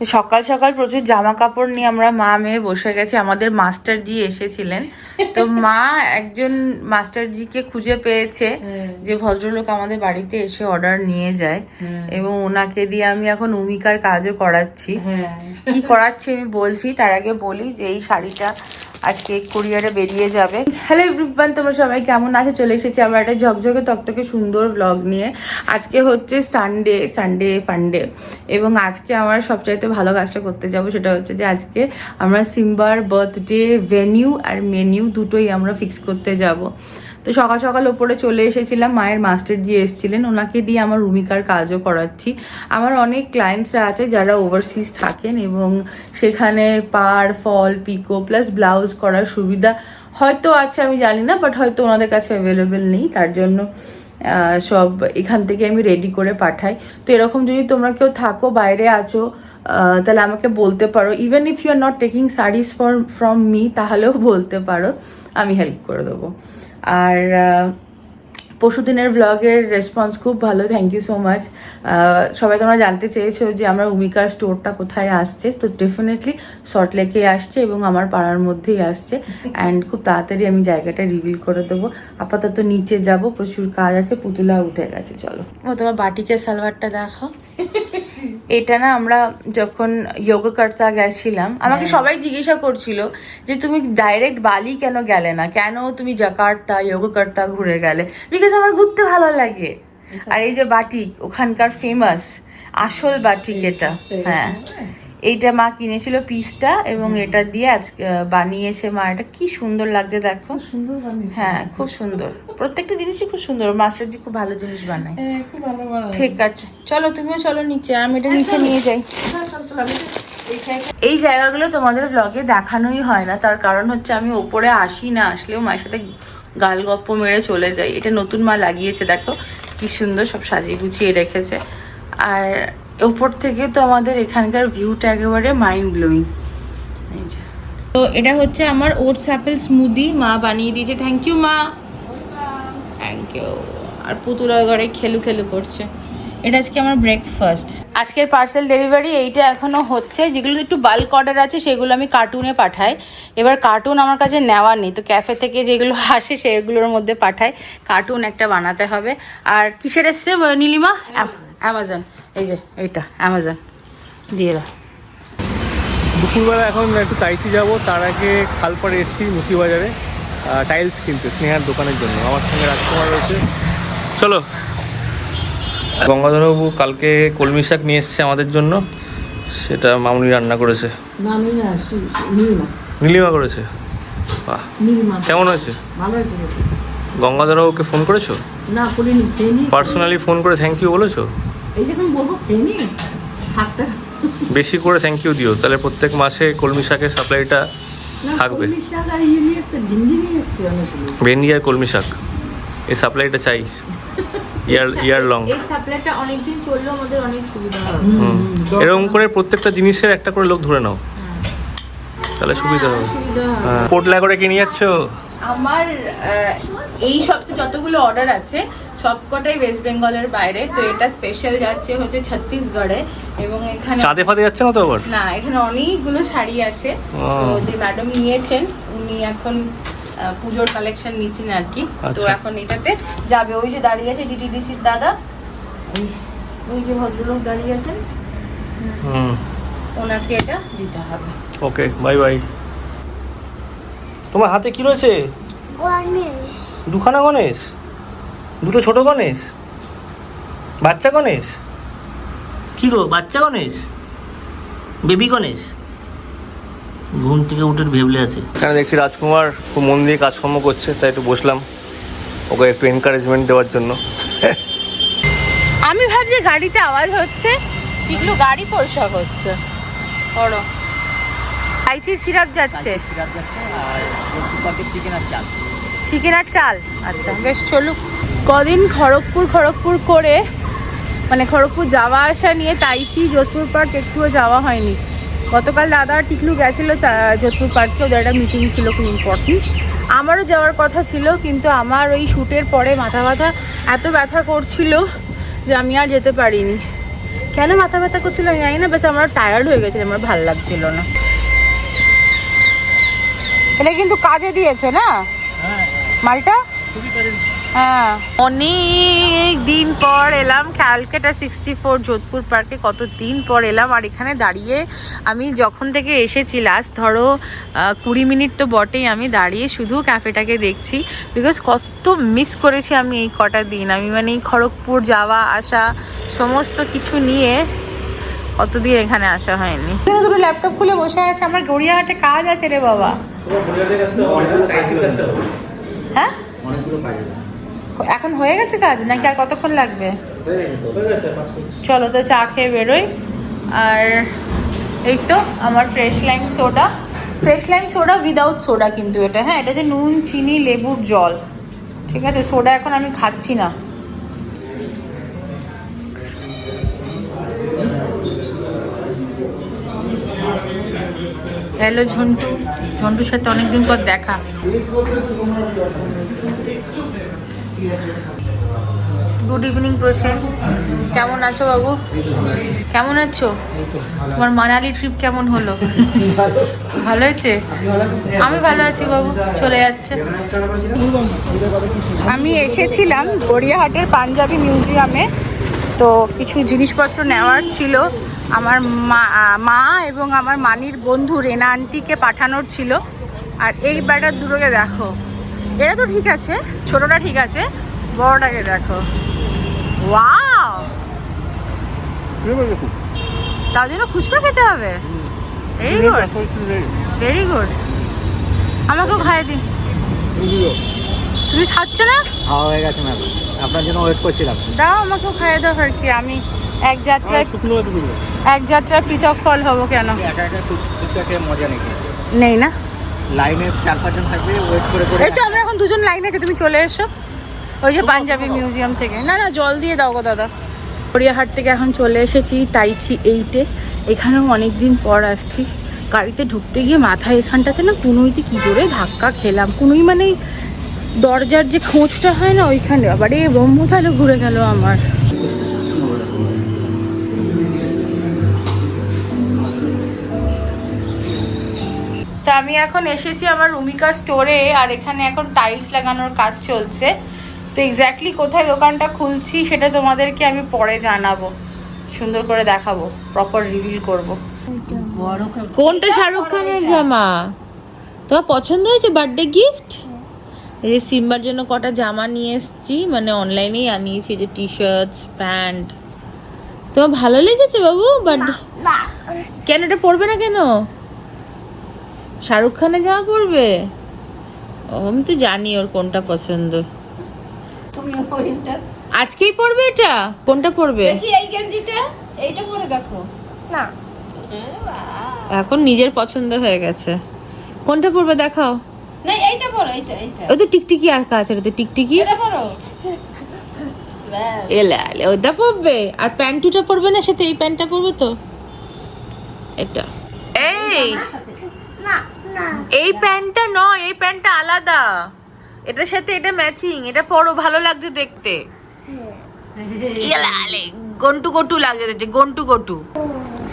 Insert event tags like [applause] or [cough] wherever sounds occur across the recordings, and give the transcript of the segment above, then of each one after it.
সকাল সকাল প্রচুর জামা কাপড় নিয়ে আমরা মা মেয়ে বসে গেছি আমাদের মাস্টার জি এসেছিলেন। তো [laughs] মা একজন মাস্টার জিকে খুঁজে পেয়েছে যে ভদ্রলোক আমাদের বাড়িতে এসে অর্ডার নিয়ে যায় এবং ওনাকে দিয়ে আমি এখন উমিকার কাজও করাচ্ছি। হ্যাঁ। কি করাচ্ছি আমি বলছি তার আগে বলি যে এই শাড়িটা আজকে কোরিয়ারে বেরিয়ে যাবে। হ্যালো এভরিওয়ান তোমরা সবাই কেমন আছে? চলে এসেছি আমার একটা ঝকঝকে তকতকে সুন্দর ব্লগ নিয়ে। আজকে হচ্ছে সানডে সানডে ফান্ডে এবং আজকে আমার সবচাইতে ভালো কাজটা করতে যাব সেটা হচ্ছে যে আজকে আমরা সিম্বার বার্থডে ভেনিউ আর মেনিউ দুটোই আমরা ফিক্স করতে যাব। তো সকাল সকাল ওপরে চলে এসেছিলাম, মায়ের মাস্টার জি এসেছিলেন, ওনাকে দিয়ে আমার রুমিকার কাজও করাচ্ছি। আমার অনেক ক্লায়েন্টসরা আছে যারা ওভারসিজ থাকেন এবং সেখানে পার ফল পিকো প্লাস ব্লাউজ করার সুবিধা হয়তো আছে, আমি জানি না বাট হয়তো ওনাদের কাছে অ্যাভেলেবেল নেই, তার জন্য সব এখান থেকে আমি রেডি করে পাঠাই। তো এরকম যদি তোমরা কেউ থাকো, বাইরে আছো তাহলে আমাকে বলতে পারো। Even if you are not taking saris for from me তাহলেও বলতে পারো, আমি হেল্প করে দেবো। আর পরশুদিনের ব্লগের রেসপন্স খুব ভালো থ্যাংক ইউ সো মাচ সবাই তোমরা জানতে চেয়েছো যে আমার উমিকার স্টোরটা কোথায় আসছে তো ডেফিনেটলি সল্ট লেকে আসছে এবং আমার পাড়ার মধ্যেই আসছে [laughs] অ্যান্ড খুব তাড়াতাড়ি আমি জায়গাটা রিভিল করে দেবো। আপাতত নিচে যাব প্রচুর কাজ আছে পুতুলা উঠে গেছে চলো। ও তোমার বাটিকের সালোয়ারটা দেখাও। [laughs] এটা না আমরা যখন যোগা করতে গেছিলাম আমাকে সবাই জিজ্ঞাসা করছিল যে তুমি ডাইরেক্ট বালি কেন গেলে না? কেন তুমি জাকার্তা যোগা করতা ঘুরে গেলে? বিকজ আমার ঘুরতে ভালো লাগে। আর এই যে বাটিক ওখানকার ফেমাস আসল বাটিক এটা হ্যাঁ। এইটা মা কিনেছিল পিসটা এবং এটা দিয়ে আজ বানিয়েছে মা। এটা কি সুন্দর লাগছে দেখো। সুন্দর হ্যাঁ খুব সুন্দর। প্রত্যেকটা জিনিসই খুব সুন্দর। মাস্টারজি খুব ভালো জিনিস বানায়। হ্যাঁ, বানায়। ঠিক আছে। চলো তুমিও চলো নিচে। আমি এটা নিচে নিয়ে যাই। হ্যাঁ, এই জায়গাগুলো তোমাদের ব্লগে দেখানোই হয় না। তার কারণ হচ্ছে আমি ওপরে আসি না আসলেও মায়ের সাথে গাল গপ্প মেরে চলে যাই। এটা নতুন মা লাগিয়েছে দেখো। কি সুন্দর সব সাজিয়ে গুছিয়ে রেখেছে। আর ওপর থেকে তো আমাদের এখানকার ভিউটা একেবারে মাইন্ড ব্লোয়িং তো এটা হচ্ছে আমার ওটস অ্যাপেল স্মুদি মা বানিয়ে দিয়েছে। থ্যাংক ইউ মা। থ্যাংক ইউ আর পুতুলা ঘরে খেলু খেলু করছে। এটা আজকে আমার ব্রেকফাস্ট আজকের পার্সেল ডেলিভারি এইটা এখনও হচ্ছে। যেগুলো একটু বাল্ক অর্ডার আছে, সেগুলো আমি কার্টুনে পাঠাই। এবার কার্টুন আমার কাছে নেওয়া নেই। তো ক্যাফে থেকে যেগুলো আসে, সেগুলোর মধ্যে পাঠাই। কার্টুন একটা বানাতে হবে। আর কিসের এসছে নীলিমা? অ্যামাজন এই যে এইটা অ্যামাজন দিয়ে দাও। দুপুরবেলা এখন একটু তাইসি যাব তার আগে খালপাড়ে এসেছি মুসিবাজারে টাইলস কিনতে স্নেহার দোকানের জন্য। আমার সঙ্গে রাজকুমার রয়েছে। চলো। গঙ্গাধরবাবু কালকে কলমি শাক নিয়ে এসছে আমাদের জন্য সেটা মামুনি রান্না করেছে। নীলিমা, নীলিমা করেছে? বাহ। কেমন হয়েছে? ভালো হয়েছে খেতে। গঙ্গাধরবাবুকে ফোন করেছ? না, করিনি, পার্সোনালি ফোন করে থ্যাংক ইউ বলেছ এই যে এখন বলব। শাকটা। বেশি করে থ্যাংক ইউ দিও তাহলে প্রত্যেক মাসে কলমি শাকের সাপ্লাইটা থাকবে। কলমি শাক আর ইয়ে ভিন্ডি নিয়ে এসছে অনেকগুলো। ভেন্ডি আর কলমি শাক এই সাপ্লাইটা চাই ইয়ার ইয়ার লং এই সাপ্লাইটা অনেকদিন চললেও আমাদের অনেক সুবিধা হবে এরকম করে প্রত্যেকটা জিনিসের একটা করে লোক ধরে নাও তাহলে সুবিধা হবে। হ্যাঁ। পোটলা করে কিনে যাচ্ছ? আমার এই সপ্তাহে যতগুলো অর্ডার আছে সবকটাই ওয়েস্ট বেঙ্গলের বাইরে। তো এটা স্পেশাল যাচ্ছে হচ্ছে ছত্তিশগড়ে এবং এখানে চাঁদে ফাঁদে যাচ্ছে না তো আবার? না এখানে অনেকগুলো শাড়ি আছে। তো যে ম্যাডাম নিয়েছেন উনি এখন পুজোর কালেকশন নিচ্ছেন আর কি। তো আচ্ছা। এখন এটাতে যাবে। ওই যে দাঁড়িয়ে আছে ডিটিডিসির দাদা। ওই- যে ভদ্রলোক দাঁড়িয়ে আছেন। হুম। ওনাকে এটা দিতে হবে। Okay bye bye. তোমার হাতে কি রয়েছে? গণেশ। দুখানা গণেশ? দুটো ছোট গণেশ? বাচ্চা গণেশ? কি গো বাচ্চা গণেশ? বেবি গণেশ? ঘুম থেকে উঠে ভেবলে আছে। এখানে দেখছি রাজকুমার খুব মন দিয়ে কাজকর্ম করছে তাই একটু বসলাম। ওকে একটু এনকারেজমেন্ট দেওয়ার জন্য। আমি ভাবছি গাড়িতে আওয়াজ হচ্ছে এগুলো গাড়ি পরিষ্কার করছে। বড় আইচির সিরাপ যাচ্ছে? চিকেন আর চাল? আচ্ছা বেশ চলুক। কদিন খড়গপুর খড়গপুর করে মানে খড়গপুর যাওয়া আসা নিয়ে তাইচি যোধপুর পার্ক একটুও যাওয়া হয়নি। গতকাল দাদা আর টিকলু গেছিল যোধপুর পার্কে ওদের একটা মিটিং ছিল খুব ইম্পর্টেন্ট আমারও যাওয়ার কথা ছিল কিন্তু আমার ওই শ্যুটের পরে মাথা ব্যথা এত ব্যথা করছিল যে আমি আর যেতে পারিনি। কেন মাথা ব্যথা করছিল আমি জানি না বেশ আমার টায়ার্ড হয়ে গেছিল আমার ভালো লাগছিল না। এটা কিন্তু কাজে দিয়েছে না? মালটা? হ্যাঁ। অনেক দিন পর এলাম ক্যালকাটা সিক্সটি ফোর যোধপুর পার্কে কত দিন পর এলাম। আর এখানে দাঁড়িয়ে আমি যখন থেকে এসেছি লাস্ট ধরো কুড়ি মিনিট তো বটেই আমি দাঁড়িয়ে শুধু ক্যাফেটাকে দেখছি। বিকজ কত মিস করেছি আমি এই কটা দিন। আমি মানে এই খড়গপুর যাওয়া আসা সমস্ত কিছু নিয়ে অতদিন এখানে আসা হয়নি। এখানে দুটো ল্যাপটপ খুলে বসে আছে, আমার গড়িয়াহাটে কাজ আছে রে বাবা। হ্যাঁ। এখন হয়ে গেছে কাজ, নাকি আর কতক্ষণ লাগবে। চলো তো চা খেয়ে বেরোই। আর এই তো আমার fresh lime soda fresh lime soda without soda কিন্তু এটা। হ্যাঁ এটা যে নুন, চিনি, লেবুর জল। ঠিক আছে সোডা এখন আমি খাচ্ছি না। হ্যালো ঝন্টু। ঝন্টুর সাথে অনেকদিন পর দেখা। গুড ইভিনিং পেশেন্ট কেমন আছো বাবু? কেমন আছো? তোমার মানালি ট্রিপ কেমন হলো? ভালো হয়েছে? আমি ভালো আছি বাবু, চলে যাচ্ছে। আমি এসেছিলাম গড়িয়াহাটের পাঞ্জাবি মিউজিয়ামে তো কিছু জিনিসপত্র নেওয়ার ছিল। আমার মা এবং আমার মানির বন্ধু রেনা আন্টিকে পাঠানোর ছিল। আর এই ব্যাটার দুটোকে দেখো। এটা তো ঠিক আছে ছোটটা ঠিক আছে, বড়টাকে দেখো। তার জন্য ফুচকা খেতে হবে। ভেরি গুড ভেরি গুড আমাকেও খাইয়ে দিন। তুমি খাচ্ছ না? খাওয়া হয়ে গেছে ম্যাম আপনার জন্য ওয়েট করছিলাম। দাও আমাকেও খাইয়ে দাও আর কি আমি এক যাত্রায় এক যাত্রায় পৃথক ফল হব কেন? একা একা ফুচকা খেয়ে মজা নেই। নেই না? লাইনে চার পাঁচজন থাকবে ওয়েট করে করে এই তো আমরা এখন দুজন লাইনে আছে তুমি চলে এসো। ওই যে পাঞ্জাবি মিউজিয়াম থেকে। না না জল দিয়ে দাও গো দাদা। গড়িয়াহাট থেকে এখন চলে এসেছি তাইছি এইটে এখানেও অনেক দিন পর আসছি। গাড়িতে ঢুকতে গিয়ে মাথা এখানটাতে না কুনুইতে কি জোরে ধাক্কা খেলাম। কুনুই মানে দরজার যে খোঁজটা হয় না, ওইখানে আবার এই ব্রহ্মতালে ঘুরে গেল আমার। তা আমি এখন এসেছি আমার রুমিকা স্টোরে আর এখানে এখন টাইলস লাগানোর কাজ চলছে। তো এক্স্যাক্টলি কোথায় দোকানটা খুলছি, সেটা তোমাদেরকে আমি পরে জানাব। সুন্দর করে দেখাবো প্রপার রিভিল করব। কোনটা শাহরুখ খানের জামা? তোমার পছন্দ হয়েছে বার্থডে গিফট এই যে সিম্বার জন্য কটা জামা নিয়ে এসেছি মানে অনলাইনেই আনিয়েছি যে টি শার্টস প্যান্ট। তোমার ভালো লেগেছে বাবু বাট কেন এটা পরবে না কেন? শাহরুখ খানের জামা পরবে? ও, আমি তো জানি ওর কোনটা পছন্দ। আজকেই পরবে এটা? কোনটা পরবে? এই গেঞ্জিটা এইটা পরে দেখো। না। এখন নিজের পছন্দ হয়ে গেছে। কোনটা পরবে দেখাও। না এইটা পরো এইটা এইটা। ওই তো টিকটিকি আঁকা আছে ওটাতে টিকটিকি। এটা পরো। ব্যাস। এলে ওটা পরবে। আর প্যান্টুটা পরবে না সাথে এই প্যান্টটা পরবে তো? এটা। এই! এই প্যান্টটা নয় এই প্যান্টটা আলাদা। এটার সাথে এটা ম্যাচিং এটা পরো ভালো লাগছে দেখতে। এলে গন্টু গটু লাগছে দেখতে গন্টু গটু।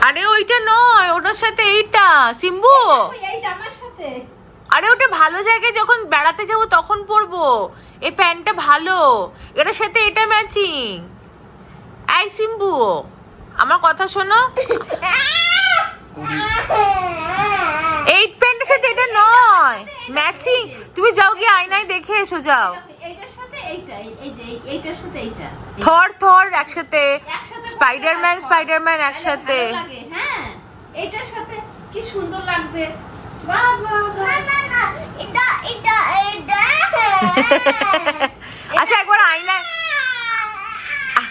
আরে ওইটা নয় ওটার সাথে এইটা সিম্বু। এইটা আমার সাথে। আরে ওটা ভালো জায়গায় যখন বেড়াতে যাব তখন পরবো। এই প্যান্টটা ভালো। এটার সাথে এটা ম্যাচিং এই সিম্বু আমার কথা শোনো। এই প্যান্টের সাথে এটা নয়। ম্যাচিং তুমি যাও গিয়ে আয়নায় দেখে এসো যাও। থর থর একসাথে। স্পাইডারম্যান স্পাইডারম্যান একসাথে। হ্যাঁ। এইটার সাথে কি সুন্দর লাগবে। আচ্ছা একবার আয়নায়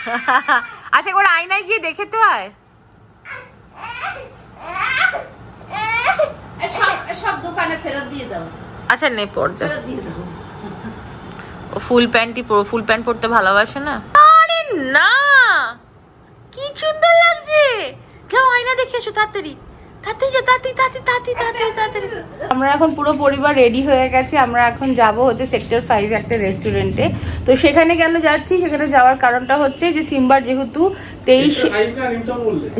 [laughs] আচ্ছা একবার আয়নায় গিয়ে দেখে তো আয়। সব দোকানে ফেরত দিয়ে দাও। আচ্ছা নে পর যা। ফুল প্যান্টই পরো ফুল প্যান্ট পরতে ভালোবাসে না? আরে না! কি সুন্দর লাগছে! যাও আয়না দেখে এসো তাড়াতাড়ি। আমরা এখন পুরো পরিবার রেডি হয়ে গেছি আমরা এখন যাব হচ্ছে সেক্টর ফাইভ একটা রেস্টুরেন্টে তো সেখানে কেন যাচ্ছি? সেখানে যাওয়ার কারণটা হচ্ছে যে সিম্বার যেহেতু তেইশ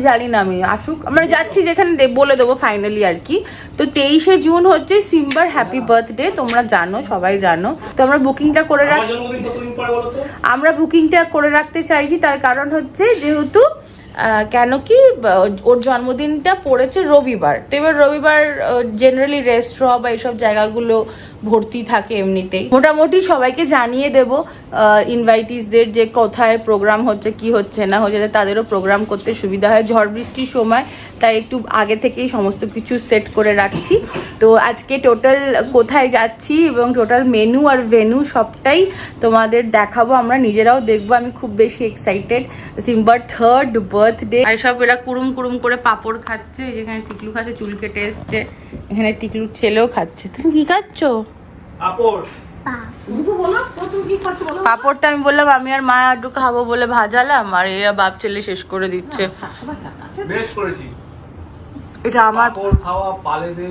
জানি না আমি আসুক। আমরা যাচ্ছি যেখানে দে- বলে দেবো ফাইনালি আর কি। তো তেইশে জুন হচ্ছে সিম্বার হ্যাপি বার্থডে তোমরা জানো সবাই জানো। তো আমরা বুকিংটা করে রাখ আমার বুকিংটা করে রাখতে চাইছি তার কারণ হচ্ছে যেহেতু কেন কি ওর জন্মদিনটা পড়েছে রবিবার। তো এবার রবিবার জেনারেলি রেস্ট্র বা এইসব জায়গাগুলো ভর্তি থাকে এমনিতেই। মোটামুটি সবাইকে জানিয়ে দেব ইনভাইটিসদের যে কোথায় প্রোগ্রাম হচ্ছে, কি হচ্ছে না হচ্ছে তাদেরও প্রোগ্রাম করতে সুবিধা হয়। ঝড় বৃষ্টির সময়, তাই একটু আগে থেকেই সমস্ত কিছু সেট করে রাখছি। তো আজকে টোটাল কোথায় যাচ্ছি এবং টোটাল মেনু আর ভেনু সবটাই তোমাদের দেখাবো, আমরা নিজেরাও দেখব। আমি খুব বেশি এক্সাইটেড সিম্বার থার্ড বার্থডে আর সব এরা কুড়ুম কুড়ুম করে পাপড় খাচ্ছে যেখানে টিকলু খাচ্ছে, চুল কেটে এসছে। এখানে টিকলুর ছেলেও খাচ্ছে। তুমি কি খাচ্ছ? পাপড়টা আমি বললাম আমি আর মা আড্ডু খাব বলে ভাজালাম আর এরা বাপ ছেলে শেষ করে দিচ্ছে। এটা আমার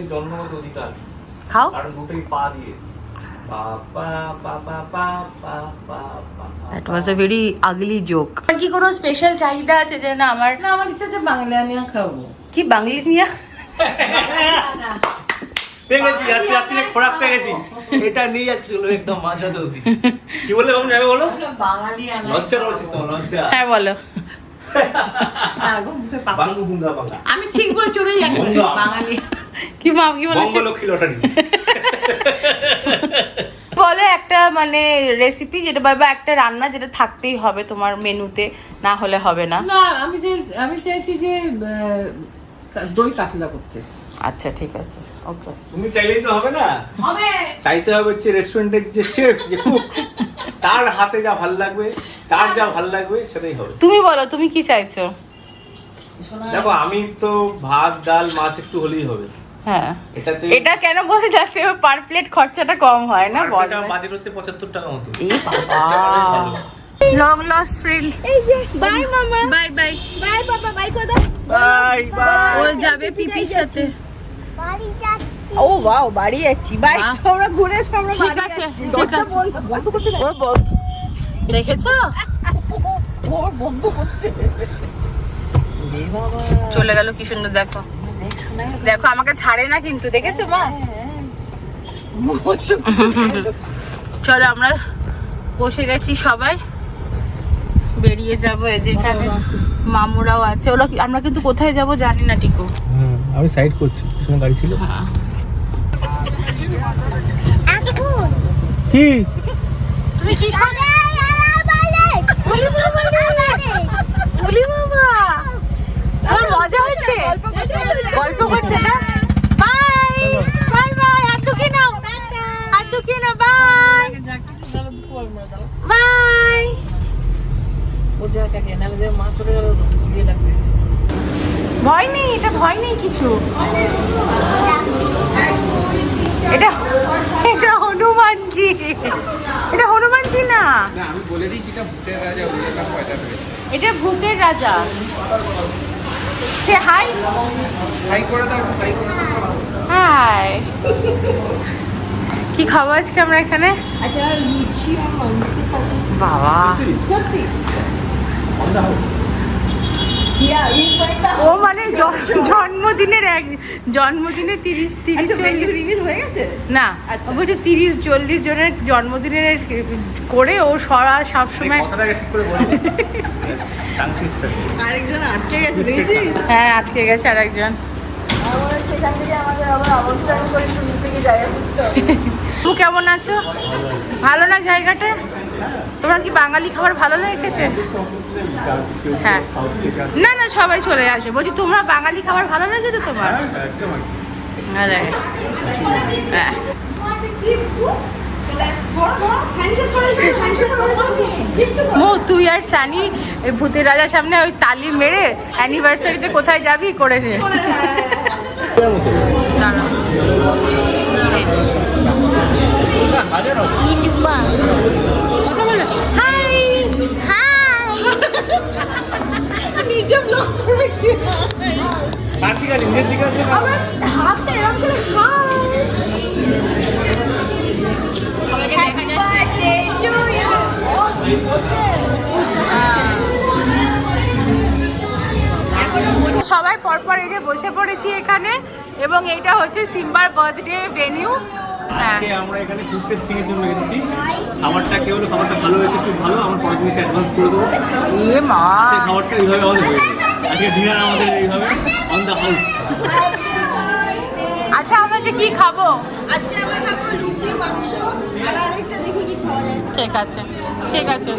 জন্মগত অধিকার। খাও। দুটোই পা দিয়ে। ভেরি আগলি জোক আর কি কোনো স্পেশাল চাহিদা আছে যে না আমার না আমার আছে খাব। কি [laughs] খোরাক পেয়ে গেছি। এটা নিয়ে যাচ্ছিল একদম কি বাবু যাবে বলো? বাঙালি আনা লজ্জা রয়েছে তো লজ্জা। হ্যাঁ বলো। আমি ঠিক করে চলে যাই বাঙালি। কি মাম কি বলেছে? বলো একটা মানে রেসিপি যেটা বা একটা রান্না যেটা থাকতেই হবে তোমার মেনুতে না হলে হবে না। না আমি চাই আমি চাইছি যে দই কাতলা করতে। আচ্ছা ঠিক আছে। ওকে। তুমি চাইলেই তো হবে না। হবে। চাইতে হবে হচ্ছে রেস্টুরেন্টের যে শেফ যে কুক তার হাতে যা ভালো লাগবে তার যা ভালো লাগবে সেটাই হবে। তুমি বলো তুমি কি চাইছো? দেখো আমি তো ভাত ডাল মাছ একটু হলেই হবে। হ্যাঁ। এটাতে এটা কেন বলে যাতে পার প্লেট খরচাটা কম হয় না বল। বাজেট হচ্ছে পঁচাত্তর টাকা মতো। এই বাবা। লং লস্ট ফ্রেন্ড এই যে বাই মামা বাই বাই বাই বাবা বাই করে দাও বাই বাই ও যাবে পিপির সাথে। বাড়ি যাচ্ছি। ও বাও বাড়ি যাচ্ছি। বাই। তোমরা ঘুরে আমরা ঠিক আছে। ঠিক আছে। বন্ধ করছে। ওর বন্ধ। দেখেছ? ওর বন্ধ করছে। চলে গেল কি সুন্দর দেখো। দেখ আমাকে ছাড়ে না কিন্তু দেখেছ মা? মৌসুম। চলো আমরা বসে গেছি সবাই। বেরিয়ে যাব যেখানে এখানে মামুরাও আছে। ওরা কি- আমরা কিন্তু কোথায় যাব জানি না টিকু। হ্যাঁ আমি সাইড করছি পিছনে গাড়ি ছিল। হ্যাঁ। কি? তুমি কি ভয় নেই এটা ভয় নেই কিছু। এটা এটা হনুমানজি। এটা হনুমানজি না। আমি বলে দিয়েছি এটা ভূতের রাজা এটা ভূতের সে হাই। হাই করে দাও হাই করে দাও। হাই। কি খাব আজকে আমরা এখানে? আচ্ছা লিচি আর মাংস বাবা। সত্যি। ও মানে জন্মদিনের এক জন্মদিনে তিরিশ তিরিশ হয়ে গেছে? না বলছে তিরিশ চল্লিশ জনের জন্মদিনের করে ও সরা সবসময় [laughs] আরেকজন আটকে গেছে হ্যাঁ আটকে গেছে আরেকজন। [laughs] তুমি কেমন আছো? ভালো না জায়গাটা? তোমার কি বাঙালি খাবার ভালো লাগে খেতে? হ্যাঁ। না না সবাই চলে আসে বলছি তোমরা বাঙালি খাবার ভালো লাগে তো তোমার? ভালো হ্যাঁ মো তুই আর সানি ভূতের রাজার সামনে ওই তালি মেরে অ্যানিভার্সারিতে কোথায় যাবি করে নে। দাঁড়া। এরকম করে সবাই পরপর এই যে বসে পড়েছি এখানে এবং এটা হচ্ছে সিম্বার বার্থডে ভেনিউ। হ্যাঁ। আজকে আমরা এখানে ফুড জন্য এসেছি। খাবারটা কে হলো? খাবারটা ভালো হয়েছে? খুব ভালো। আমার পরের জিনিস অ্যাডভান্স করে দেবো। এ মা। সেই খাবারটা এইভাবে আমাদের আজকে ডিনার আমাদের এইভাবে। অন দ্য হাউস আচ্ছা আমরা যে কি খাব? আজকে আমরা খাব লুচি মাংস আর আরেকটা দেখুন কি খাওয়া যায়। ঠিক আছে ঠিক আছে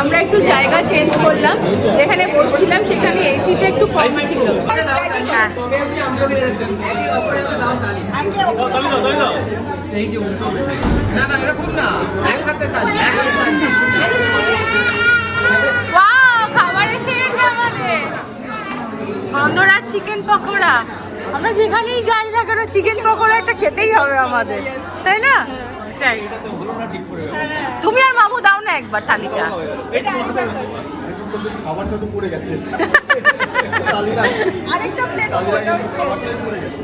আমরা একটু জায়গা চেঞ্জ করলাম যেখানে বসছিলাম সেখানে এসিটা একটু কম ছিল হ্যাঁ ওয়াও খাবার এসে গেছে আমাদের। বন্ধুরা চিকেন পকোড়া। আমরা যেখানেই যাই না কেন চিকেন পকোড়া একটা খেতেই হবে আমাদের তাই না? তুমি আর মামু দাও না একবার তালিকা খাবারটা তো পড়ে গেছে। আরেকটা প্লেট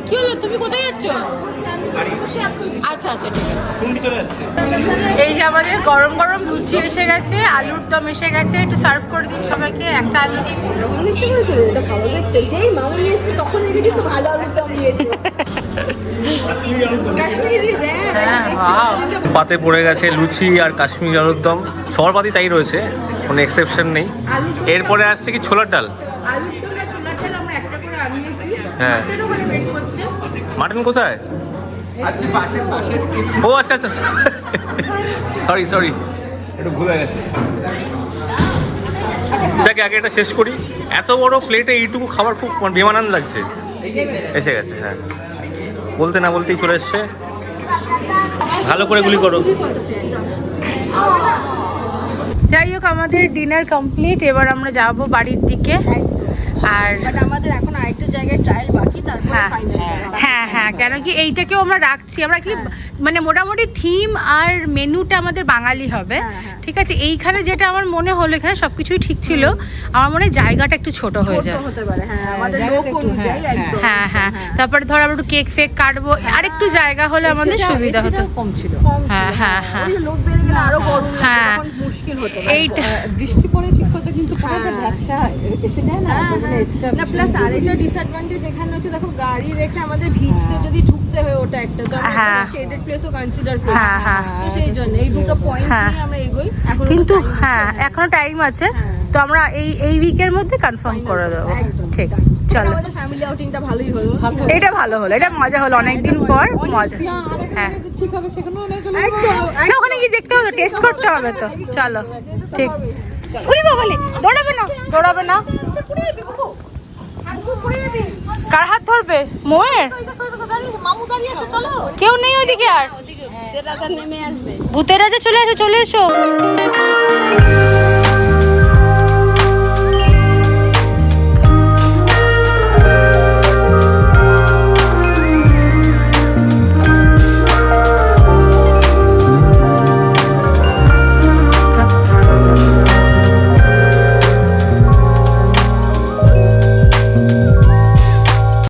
কি হলো? তুমি কোথায় যাচ্ছ? আচ্ছা আচ্ছা ঠিক আছে। এই যে আমাদের গরম গরম লুচি এসে গেছে আলুর দম এসে গেছে একটু সার্ভ করে দিন সবাইকে একটা আলু। অনেকটা করেছিল এটা ভালো দেখতে যেই মামু এসছে তখন ভালো আলুর দম দিয়েছে। হ্যাঁ, wow. পাতে পড়ে গেছে লুচি আর কাশ্মীর আলুর দম। সবার পাতি তাই রয়েছে। কোনো এক্সেপশন নেই। এরপরে আসছে কি ছোলার ডাল? হ্যাঁ। মাটন কোথায়? ও আচ্ছা আচ্ছা। সরি সরি একটু ভুলে গেছে যাকে, আগে এটা শেষ করি। এত বড় প্লেটে এইটুকু খাবার খুব মানে বেমানান লাগছে। এসে গেছে হ্যাঁ। বলতে না বলতেই চলে এসছে। ভালো করে গুলি করো। যাই হোক আমাদের ডিনার কমপ্লিট এবার আমরা যাব বাড়ির দিকে। আর আমাদের এখন আরেকটা জায়গায় ট্রায়াল বাকি হ্যাঁ। হ্যাঁ হ্যাঁ কেন কি এইটাকেও আমরা রাখছি। আমরা কি মানে মোটামুটি থিম আর মেনুটা আমাদের বাঙালি হবে। হ্যাঁ, হ্যাঁ। ঠিক আছে? এইখানে যেটা আমার মনে হলো এখানে সবকিছুই ঠিক ছিল। আমার মনে হয় জায়গাটা একটু ছোট হয়ে যায়। হ্যাঁ লোক হ্যাঁ হ্যাঁ তারপরে ধর আমরা একটু কেক ফেক কাটবো। আরেকটু জায়গা হলে আমাদের সুবিধা হতো। কম ছিল। হ্যাঁ, হ্যাঁ, হ্যাঁ। লোক বেড়ে গেলে আরও গরম হ্যাঁ। মুশকিল হতো। এইটা বৃষ্টি পড়ে ঠিক কথা কিন্তু পুরো ব্যবসা এসে যায় না? হ্যাঁ, প্লাস আরেকটা ডিসঅ্যাডভান্টেজ এখানে হচ্ছে দেখো গাড়ি রেখে আমাদের ভিজতে যদি ঢুকতে হয় ওটা একটা তো হ্যাঁ। আমরা শেডেড প্লেসও কনসিডার করি। হ্যাঁ, হ্যাঁ। সেই জন্য এই দুটো পয়েন্ট হ্যাঁ। নিয়ে আমরা এগোই। কিন্তু হ্যাঁ এখনও টাইম আছে। হ্যাঁ। তো আমরা এই এই উইকের মধ্যে কনফার্ম করে দেবো। ঠিক চলো। ফ্যামিলি আউটিংটা ভালোই হলো। এটা ভালো হলো এটা মজা হলো অনেকদিন পর মজা। হ্যাঁ। ঠিক হবে সেখানেও না ওখানে গিয়ে দেখতে হবে টেস্ট করতে হবে তো। চলো ঠিক। উনি বাবালে দৌড়াবে না। দৌড়াবে না। কার হাত ধরবে? মোয়ের? কেউ নেই ওইদিকে আর? ভূতের রাজা চলে এসো চলে এসো।